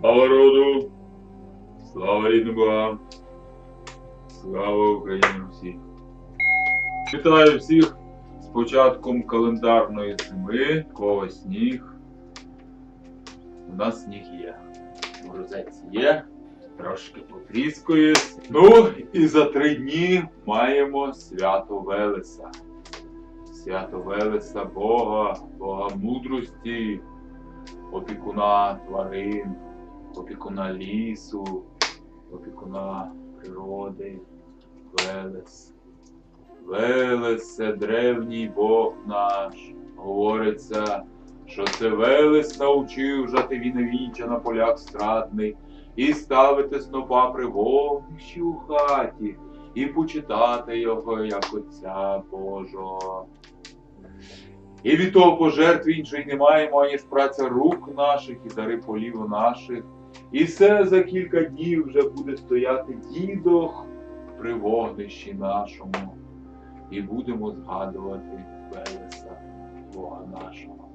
Слава роду! Слава рідним! Слава Україні Русі! Вітаю всіх з початком календарної зими, кого сніг. У нас сніг є. Морозець є, трошки потріскує. Ну і за три дні маємо свято Велеса. Свято Велеса Бога, Бога мудрості, опікуна тварин, опікуна лісу, опікуна природи, Велес. Велес це древній Бог наш. Говориться, що це Велес навчив жати віновіча на полях страдний, і ставити снопа при вогнищі у хаті, і почитати його, як Отця Божого. І від того пожертв іншої не маємо, аніж праця рук наших і дари полів наших. І все за кілька днів вже буде стояти дідох при вогнищі нашому. І будемо згадувати Велеса, Бога нашого.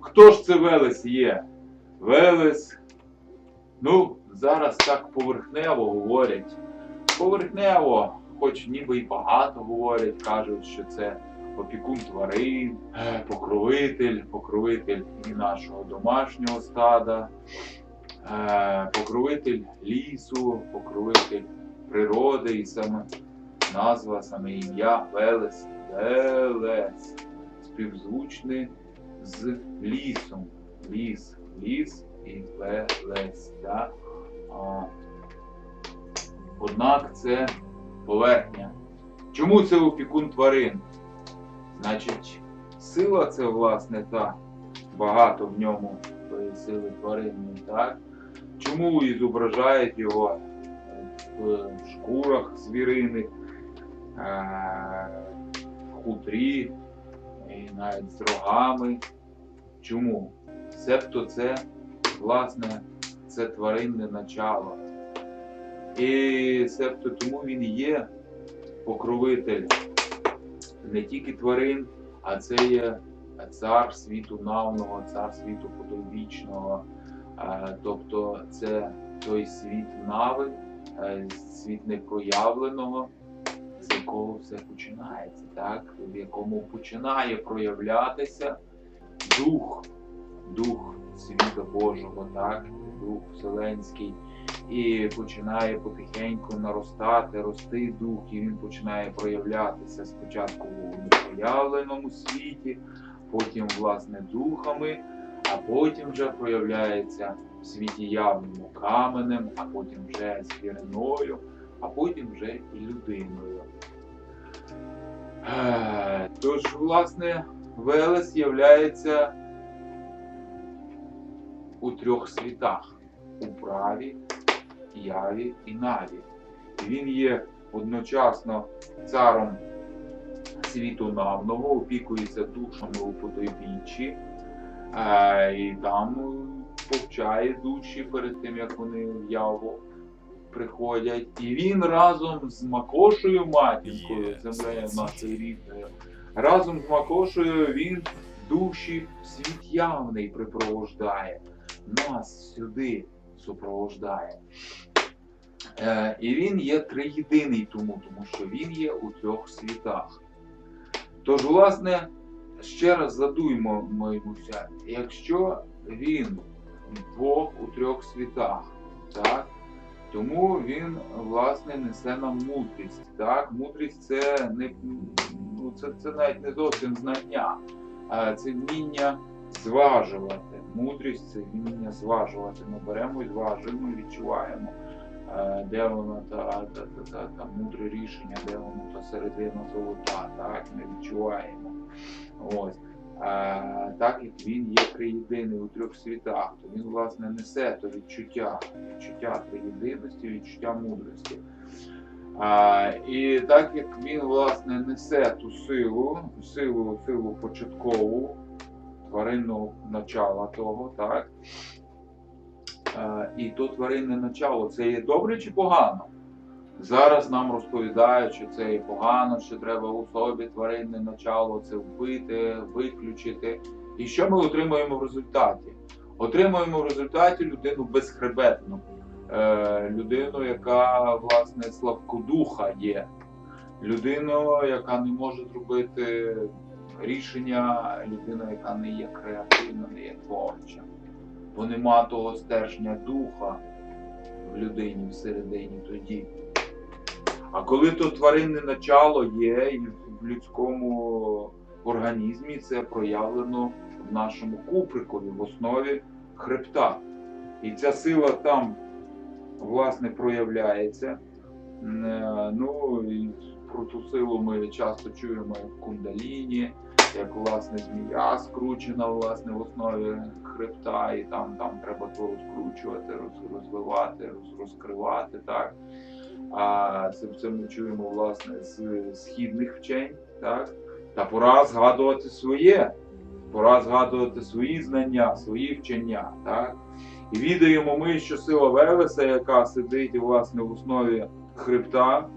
Хто ж це Велес є? Велес, ну, зараз так поверхнево говорять. Поверхнево, хоч ніби і багато говорять, кажуть, що це опікун тварин, покровитель, покровитель і нашого домашнього стада, покровитель лісу, покровитель природи і саме назва, саме ім'я Велес. Велес. Співзвучне з лісом. Ліс, ліс і Велес. Да? А, однак це поверхня. Чому це опікун тварин? Значить, сила це, власне, та багато в ньому сили тваринної, так? Чому і зображають його в шкурах звіриних, е, в хутрі, і навіть з рогами? Чому? Себто це, власне, це тваринне начало. І себто тому він є покровитель не тільки тварин, а це є цар світу навного, цар світу потойбічного. Е, Тобто це той світ нави, е, світ непроявленого, з якого все починається, так? в якому починає проявлятися дух, дух світа Божого, так? дух Вселенський. І починає потихеньку наростати, рости дух, і він починає проявлятися спочатку у непроявленому світі, потім, власне, духами, а потім вже проявляється в світі явному каменем, а потім вже звіриною, а потім вже і людиною. Е, Тож, власне, Велес являється у трьох світах у праві, яві і наві. Він є одночасно царом світу навного, опікується душами у потойбіччі, е, і там е, повчає душі перед тим, як вони в яву приходять. І він разом з Макошею матінкою, землею нашою рідною, разом з Макошею він душі світ явний припровождає, нас сюди супровождає. Е, і він є триєдиний тому, тому що він є у трьох світах. Тож, власне, ще раз задуймо моємуся, якщо він Бог у трьох світах, так, тому він, власне, несе нам мудрість. Так? Мудрість це не ну, це, це навіть не зовсім знання, а це вміння зважувати. Мудрість це вміння зважувати. Ми беремо і зважуємо, і відчуваємо, е, де воно та, та, та, та, та мудре рішення, де воно та середина золота. Так? Ми відчуваємо. Ось. Е, так як він є триєдиний у трьох світах, то він, власне, несе то відчуття, відчуття триєдиності, відчуття мудрості. А, і так як він власне несе ту силу, силу, силу початкову тваринного начала того, так? А, і то тваринне начало це є добре чи погано? Зараз нам розповідають, що це є погано, що треба у собі тваринне начало це вбити, виключити. І що ми отримуємо в результаті? Отримуємо в результаті людину безхребетну, е, людину, яка власне слабкодуха є, людину, яка не може зробити рішення, людина, яка не є креативна, не є творча, бо нема того стержня духа в людині всередині тоді. А коли то тваринне начало є і в людському організмі, це проявлено в нашому куприкові, в основі хребта. І ця сила там, власне, проявляється. Е, Ну, і про ту силу ми часто чуємо в кундаліні, як власне змія скручена власне в основі хребта, і там, там треба то розкручувати, розвивати, розкривати. так. А це, ми чуємо власне з східних вчень, так? Та пора згадувати своє, пора згадувати свої знання, свої вчення. Так? І відаємо ми, що сила Велеса, яка сидить власне в основі хребта,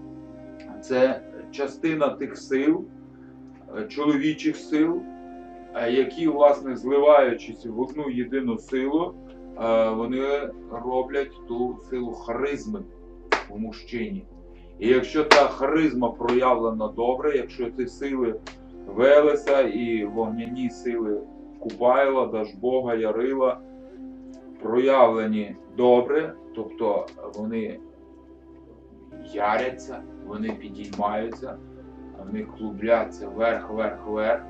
це частина тих сил, е, чоловічих сил, е, які, власне, зливаючись в одну єдину силу, е, вони роблять ту силу харизми у мужчині. І якщо та харизма проявлена добре, якщо ці сили Велеса і вогняні сили Купайла, Дажбога, Ярила проявлені добре, тобто вони яряться, вони підіймаються, вони клубляться вверх, вверх, вверх.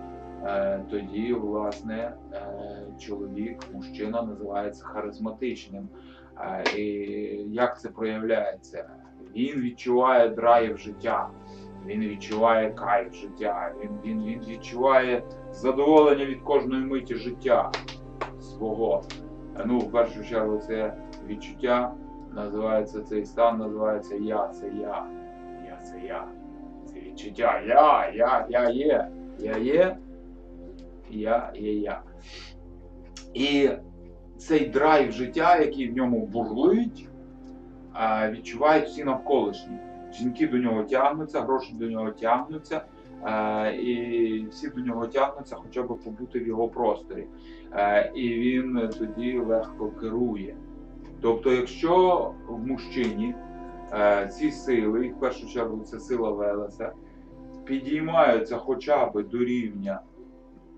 Е, Тоді, власне, е, чоловік, мужчина називається харизматичним. І як це проявляється? Він відчуває драйв життя, він відчуває кайф життя, він, він, він відчуває задоволення від кожної миті життя свого. Ну, в першу чергу, це відчуття називається цей стан, називається Я, це я. Я це я. Це відчуття. Я, я, я є. Я є. Я є я. І цей драйв життя, який в ньому бурлить, відчувають всі навколишні. Жінки до нього тягнуться, гроші до нього тягнуться, і всі до нього тягнуться, хоча б побути в його просторі. І він тоді легко керує. Тобто, якщо в мужчині ці сили, і в першу чергу це сила Велеса, підіймаються хоча б до рівня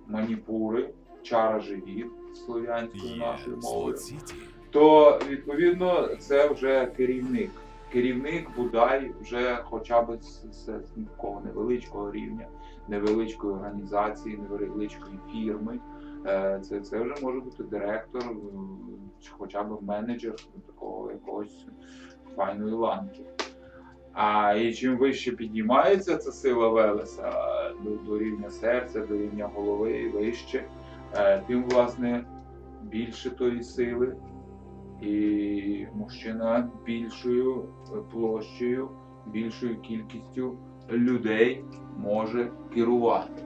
маніпури, чара живіт слов'янською нашою мовою, то відповідно це вже керівник. Керівник бодай вже хоча б з, з, з такого невеличкого рівня, невеличкої організації, невеличкої фірми. Е, Це, це вже може бути директор, чи хоча б менеджер такого якогось файної ланки. А і чим вище підіймається ця сила Велеса е, до, до рівня серця, до рівня голови вище, е, тим власне більше тої сили, і мужчина більшою площею, більшою кількістю людей може керувати.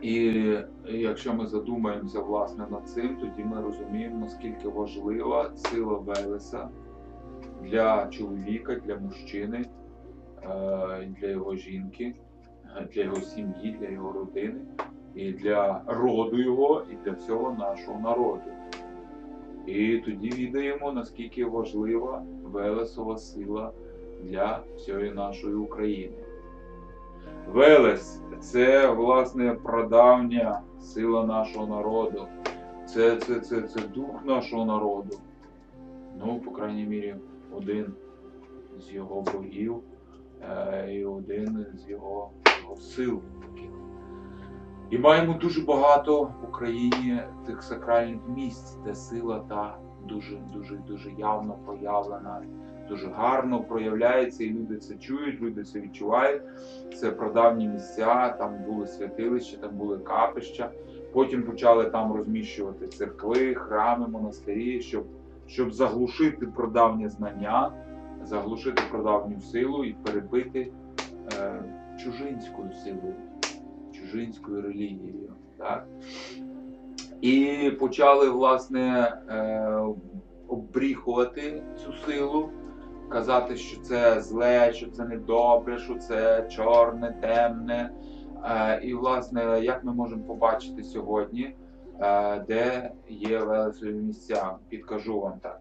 І якщо ми задумаємося власне над цим, тоді ми розуміємо, наскільки важлива сила Велеса для чоловіка, для мужчини, е, для його жінки, е, для його сім'ї, для його родини, і для роду його, і для всього нашого народу. І тоді відаємо, наскільки важлива Велесова сила для всієї нашої України. Велес це власне прадавня сила нашого народу, це, це, це, це дух нашого народу. Ну, по крайній мірі, один з його богів е, і один з його, його сил. І маємо дуже багато в Україні тих сакральних місць, де сила та дуже дуже дуже явно проявлена, дуже гарно проявляється, і люди це чують, люди це відчувають. Це прадавні місця, там були святилища, там були капища. Потім почали там розміщувати церкви, храми, монастирі, щоб, щоб заглушити прадавнє знання, заглушити прадавню силу і перебити е, чужинською силою, чужинською релігією. Так? І почали, власне, е, обріхувати цю силу, казати, що це зле, що це недобре, що це чорне, темне. Е, І, власне, як ми можемо побачити сьогодні, е, де є велесові місця. Підкажу вам так.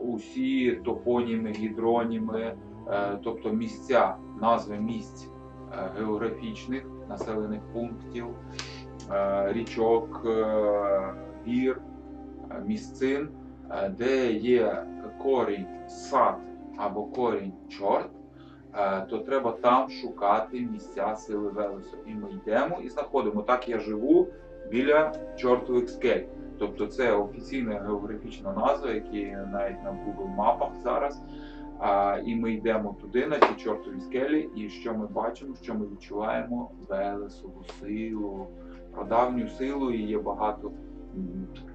Усі топоніми, гідроніми, тобто місця, назви місць географічних населених пунктів, е, річок, е, гір, е, місцин, де є корінь сад або корінь чорт, то треба там шукати місця сили Велесу. І ми йдемо і знаходимо. Так я живу біля чортових скель. Тобто це офіційна географічна назва, які навіть на Google мапах зараз. А, і ми йдемо туди, на ті чортові скелі, і що ми бачимо, що ми відчуваємо Велесову силу, прадавню силу, і є багато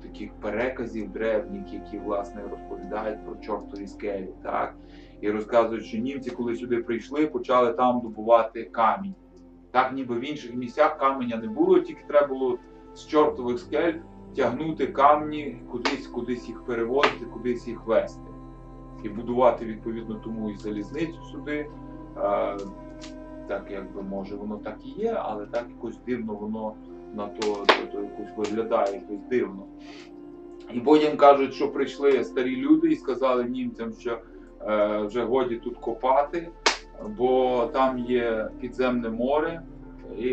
таких переказів древніх, які власне розповідають про чортові скелі. Так? І розказують, що німці, коли сюди прийшли, почали там добувати камінь. Так, ніби в інших місцях каменя не було, тільки треба було з чортових скель тягнути камні, кудись, кудись їх перевозити, кудись їх вести. І будувати відповідно тому і залізницю сюди. Так якби може воно так і є, але так якось дивно воно на то, то, то якось виглядає якось дивно. І потім кажуть, що прийшли старі люди і сказали німцям, що е, вже годі тут копати, бо там є підземне море, і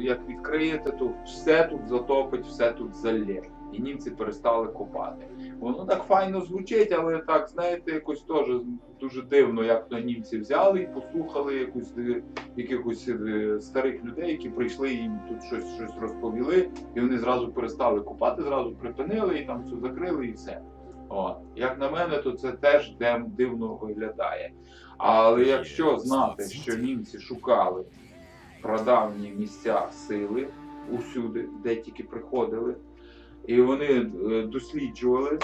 як відкриєте, то все тут затопить, все тут залє. І німці перестали копати. Воно так файно звучить, але так, знаєте, якось теж дуже дивно, як то німці взяли і послухали якусь е, якихось е, старих людей, які прийшли їм тут щось, щось розповіли, і вони зразу перестали копати, зразу припинили і там все закрили і все. О, як на мене, то це теж дивно виглядає. Але якщо знати, що німці шукали прадавні місця сили усюди, де тільки приходили, і вони е, досліджували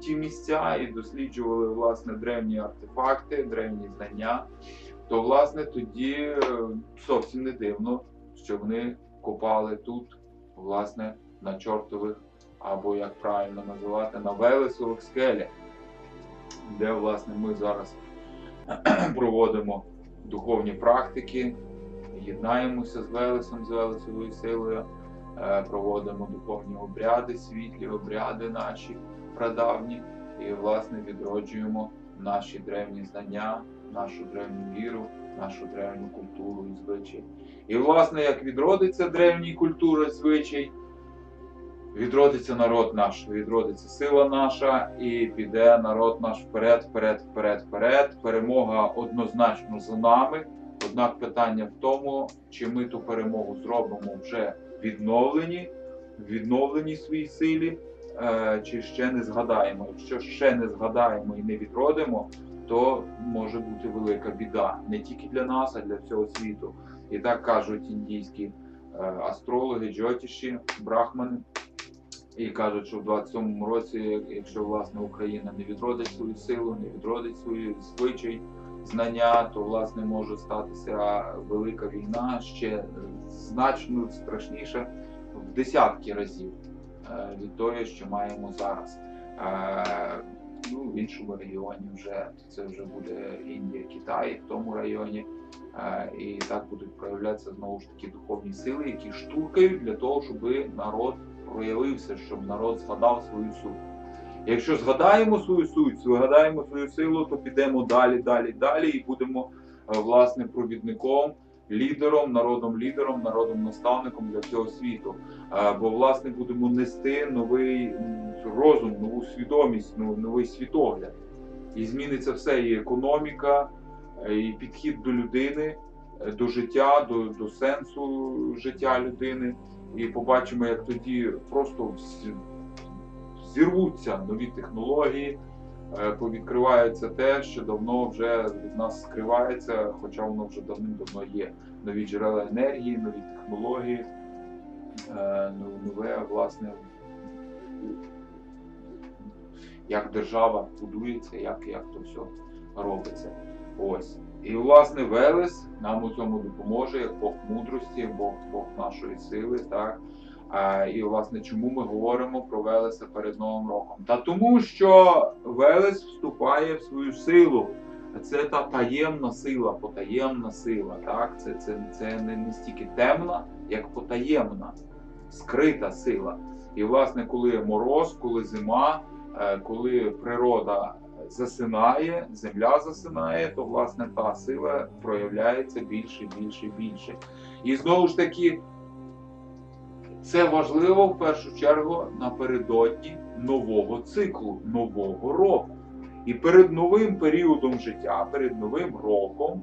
ті місця і досліджували власне древні артефакти, древні знання, то власне тоді е, зовсім не дивно, що вони копали тут, власне, на чортових, або як правильно називати, на Велесових скелях, де власне ми зараз проводимо духовні практики, єднаємося з Велесом, з Велесовою силою, проводимо духовні обряди, світлі обряди наші прадавні, і власне відроджуємо наші древні знання, нашу древню віру, нашу древню культуру і звичаї. І власне, як відродиться древня культура звичай, відродиться народ наш, відродиться сила наша, і піде народ наш вперед, вперед, вперед, вперед. Перемога однозначно за нами. Однак питання в тому, чи ми ту перемогу зробимо вже відновлені, відновленій своїй силі, е, чи ще не згадаємо. Якщо ще не згадаємо і не відродимо, то може бути велика біда не тільки для нас, а для всього світу. І так кажуть індійські е, астрологи, джотіші, брахмани. І кажуть, що в 27-му році, якщо власне Україна не відродить свою силу, не відродить свої звичай, знання, то власне може статися велика війна ще значно страшніша в десятки разів е, від того, що маємо зараз. Е, Ну, в іншому регіоні вже це вже буде Індія, Китай в тому районі. Е, І так будуть проявлятися знову ж таки духовні сили, які штуркають для того, щоб народ проявився, щоб народ згадав свою суть. Якщо згадаємо свою суть, згадаємо свою силу, то підемо далі, далі, далі і будемо е, власне провідником, лідером, народом лідером, народом наставником для всього світу. Е, Бо власне будемо нести новий розум, нову свідомість, ну, новий світогляд. І зміниться все, і економіка, е, і підхід до людини, до життя, до, до сенсу життя людини. І побачимо, як тоді просто зірвуться нові технології, е, повідкривається те, що давно вже від нас скривається, хоча воно вже давним-давно є. Нові джерела енергії, нові технології, е, нове власне, як держава будується, як, як то все робиться. Ось. І власне Велес нам у цьому допоможе, як Бог мудрості, Бог, Бог нашої сили. Так? І власне, чому ми говоримо про Велеса перед Новим роком? Та тому, що Велес вступає в свою силу. Це та таємна сила, потаємна сила. Так? Це, це, це не настільки темна, як потаємна. скрита сила. І, власне, коли мороз, коли зима, е, коли природа засинає, земля засинає, то власне та сила проявляється більше, більше, більше. І знову ж таки, це важливо в першу чергу напередодні нового циклу, нового року. І перед новим періодом життя, перед новим роком,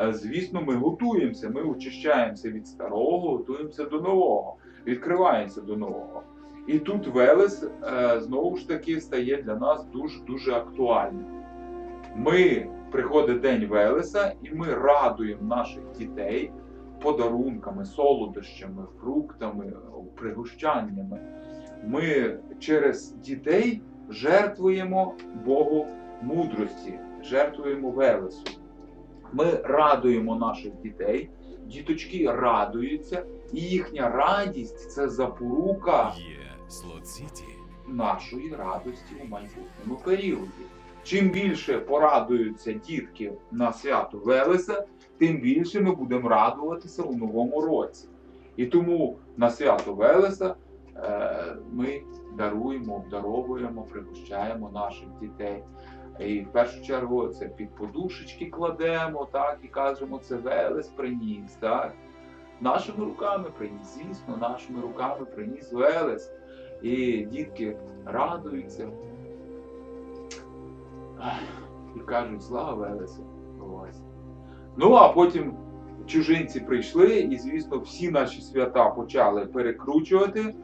е, звісно, ми готуємося, ми очищаємося від старого, готуємося до нового, відкриваємося до нового. І тут Велес е, знову ж таки стає для нас дуже дуже актуальним. Ми приходить день Велеса, і ми радуємо наших дітей подарунками, солодощами, фруктами, пригощаннями. Ми через дітей жертвуємо Богу мудрості, жертвуємо Велесу. Ми радуємо наших дітей, діточки радуються, і їхня радість це запорука нашої радості у майбутньому періоді. Чим більше порадуються дітки на свято Велеса, тим більше ми будемо радуватися у новому році. І тому на свято Велеса е, ми даруємо, обдаровуємо, пригощаємо наших дітей. І в першу чергу це під подушечки кладемо, так, і кажемо, це Велес приніс. Так. Нашими руками приніс, звісно, нашими руками приніс Велес. І дітки радуються. І кажуть, слава Велесу. Ось. Ну, а потім чужинці прийшли, і, звісно, всі наші свята почали перекручувати,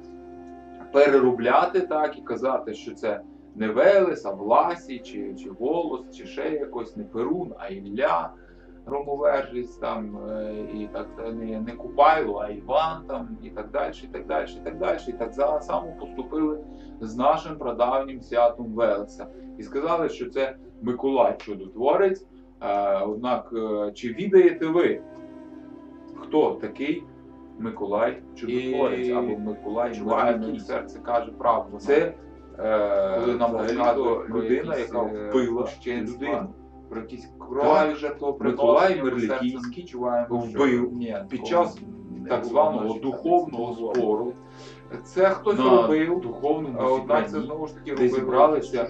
переробляти так і казати, що це не Велес, а Власій, чи, чи Голос, чи ще якось не Перун, а Ілля громовержець там, е, і так не, не Купайло, а Іван там, і так далі, і так далі, і так далі. І так за- само поступили з нашим прадавнім святом Велеса. І сказали, що це Миколай чудотворець. Е, Однак, е, чи відаєте ви, хто такий Миколай чудотворець І або Миколай відчуваємо, серце каже правду. Це е, Коли нам розказує людина, яка вбила священства, людину. Про якісь кроваві жертвоприношення. Миколай вбив під час так званого духовного збору. Це хтось робив, духовному однак це знову ж таки де робили зібралися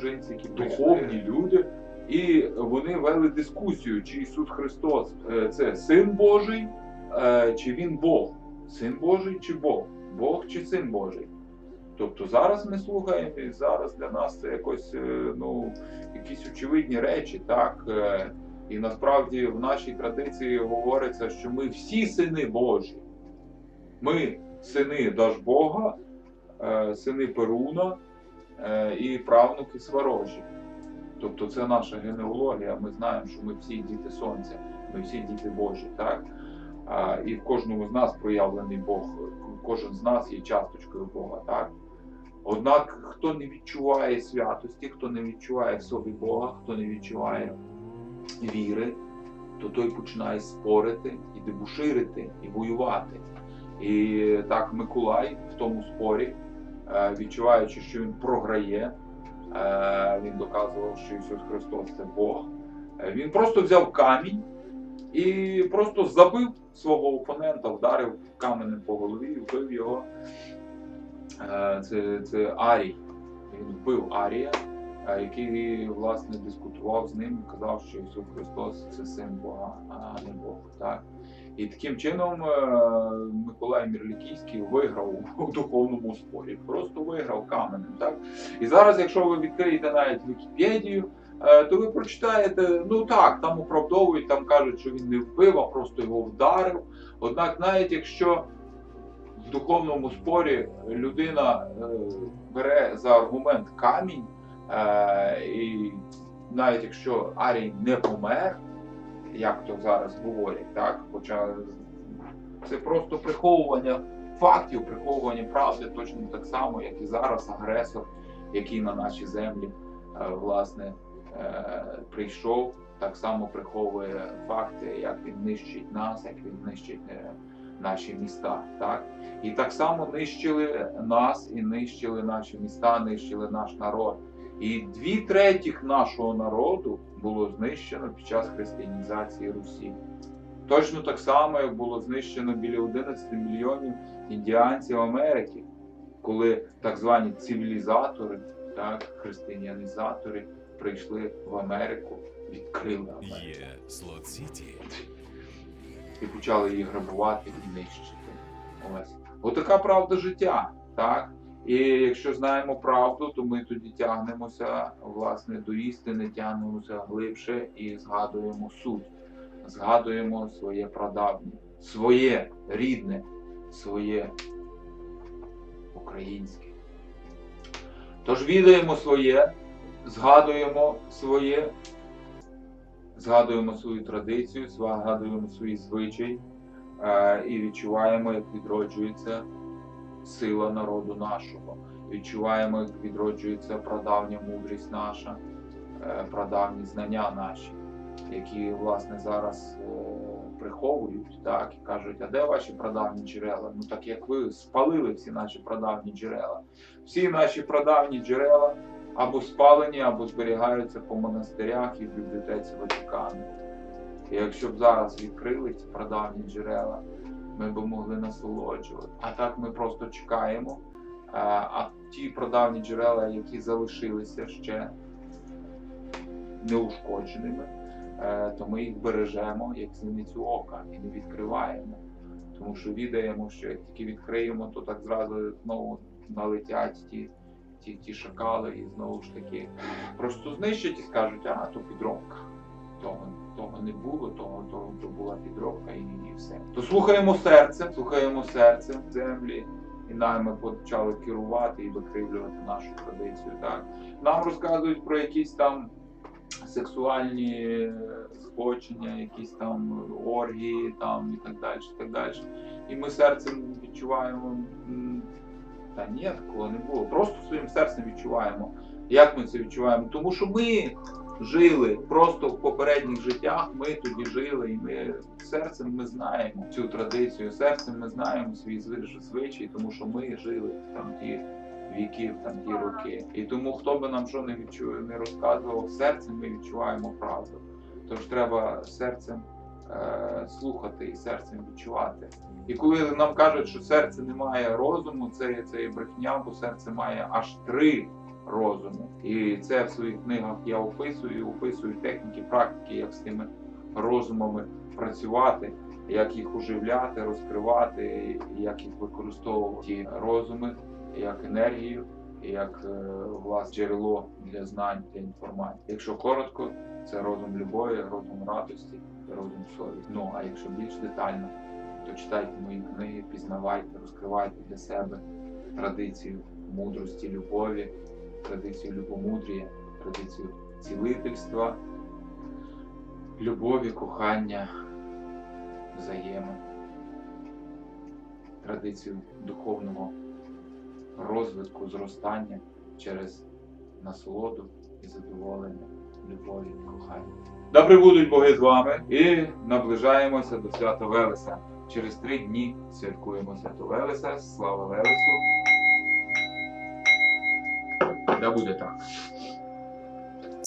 духовні люди, і вони вели дискусію, чи Ісус Христос е, це син Божий, е, чи він Бог. Син Божий чи Бог? Бог чи син Божий? Тобто зараз ми слухаємо, і зараз для нас це якось е, ну, якісь очевидні речі, так. І насправді в нашій традиції говориться, що ми всі сини Божі. Ми сини Дажбога, сини Перуна і правнуки Сварожі. Тобто це наша генеалогія. Ми знаємо, що ми всі діти сонця, ми всі діти Божі, так? А, І в кожному з нас проявлений Бог, кожен з нас є часточкою Бога, так? Однак, хто не відчуває святості, хто не відчуває в собі Бога, хто не відчуває віри, то той починає спорити і дебуширити, і воювати. І так Миколай в тому спорі, е, відчуваючи, що він програє, він доказував, що Ісус Христос це Бог. Е, Він просто взяв камінь і просто забив свого опонента, вдарив каменем по голові і вбив його. Е, Це, це Арій. Він вбив Арія, е, який власне дискутував з ним і казав, що Ісус Христос це син Бога, а не Бог. Так? І таким чином е, Миколай Мірлікійський виграв у духовному спорі. Просто виграв каменем. Так? І зараз, якщо ви відкриєте навіть Вікіпедію, е, то ви прочитаєте, ну так, там оправдовують, там кажуть, що він не вбив, а просто його вдарив. Однак, навіть якщо в духовному спорі людина е, бере за аргумент камінь, і навіть якщо Арій не помер, як то зараз говорять, так? Хоча це просто приховування фактів, приховування правди, точно так само, як і зараз агресор, який на наші землі е, власне е, прийшов, так само приховує факти, як він нищить нас, як він нищить е, наші міста. Так? І так само нищили нас і нищили наші міста, нищили наш народ. І дві третіх нашого народу було знищено під час християнізації Русі. Точно так само, як було знищено біля 11 мільйонів індіанців Америки, коли так звані цивілізатори, так, християнізатори прийшли в Америку, відкрили Америку Є Слот Сіті. і почали її грабувати і нищити. Ось. Отака правда життя, так? І якщо знаємо правду, то ми тоді тягнемося власне до істини, тягнемося глибше і згадуємо суть, згадуємо своє прадавнє, своє рідне, своє українське. Тож відаємо своє, згадуємо своє, згадуємо свою традицію, згадуємо свої звичаї е, і відчуваємо, як відроджується сила народу нашого. Відчуваємо, як відроджується прадавня мудрість наша, е, прадавні знання наші, які власне зараз е, приховують, так і кажуть, а де ваші прадавні джерела? Ну так як ви спалили всі наші прадавні джерела. Всі наші прадавні джерела або спалені, або зберігаються по монастирях і в бібліотеці Ватикану. І якщо б зараз відкрили ці прадавні джерела, ми б могли насолоджувати. А так ми просто чекаємо. А, ті прадавні джерела, які залишилися ще неушкодженими, е, то ми їх бережемо як зіницю ока і не відкриваємо. Тому що відаємо, що як тільки відкриємо, то так зразу знову налетять ті, ті, ті шакали і знову ж таки просто знищать і скажуть, а то підробка. Того, того не було, того, того то була підробка і, і все. То слухаємо серце, слухаємо серце землі, і нами почали керувати і викривлювати нашу традицію. Так? Нам розказують про якісь там сексуальні збочення, якісь там оргії там, і так далі. І так далі. І ми серцем відчуваємо. Та ні, такого не було. Просто своїм серцем відчуваємо. Як ми це відчуваємо? Тому що ми жили просто в попередніх життях. Ми тоді жили, і ми серцем ми знаємо цю традицію. Серцем ми знаємо свої звич- звичаї, тому що ми жили там ті віків, там ті роки. І тому хто би нам що не відчує, не розказував, серцем ми відчуваємо правду. Тож треба серцем е, слухати і серцем відчувати. І коли нам кажуть, що серце не має розуму, це, це є брехня, бо серце має аж три розуму. І це в своїх книгах я описую, описую техніки, практики, як з тими розумами працювати, як їх оживляти, розкривати, як їх використовувати ті розуми, як енергію, як е, власне джерело для знань, для інформації. Якщо коротко, це розум любові, розум радості, розум совісті. Ну а якщо більш детально, то читайте мої книги, пізнавайте, розкривайте для себе традицію мудрості, любові, традицію любомудрія, традицію цілительства, любові, кохання, взаємин, традицію духовного розвитку, зростання через насолоду і задоволення, любові, кохання. Да прибудуть Боги з вами і наближаємося до свята Велеса. Через три дні святкуємо свято Велеса. Слава Велесу! Да буде так.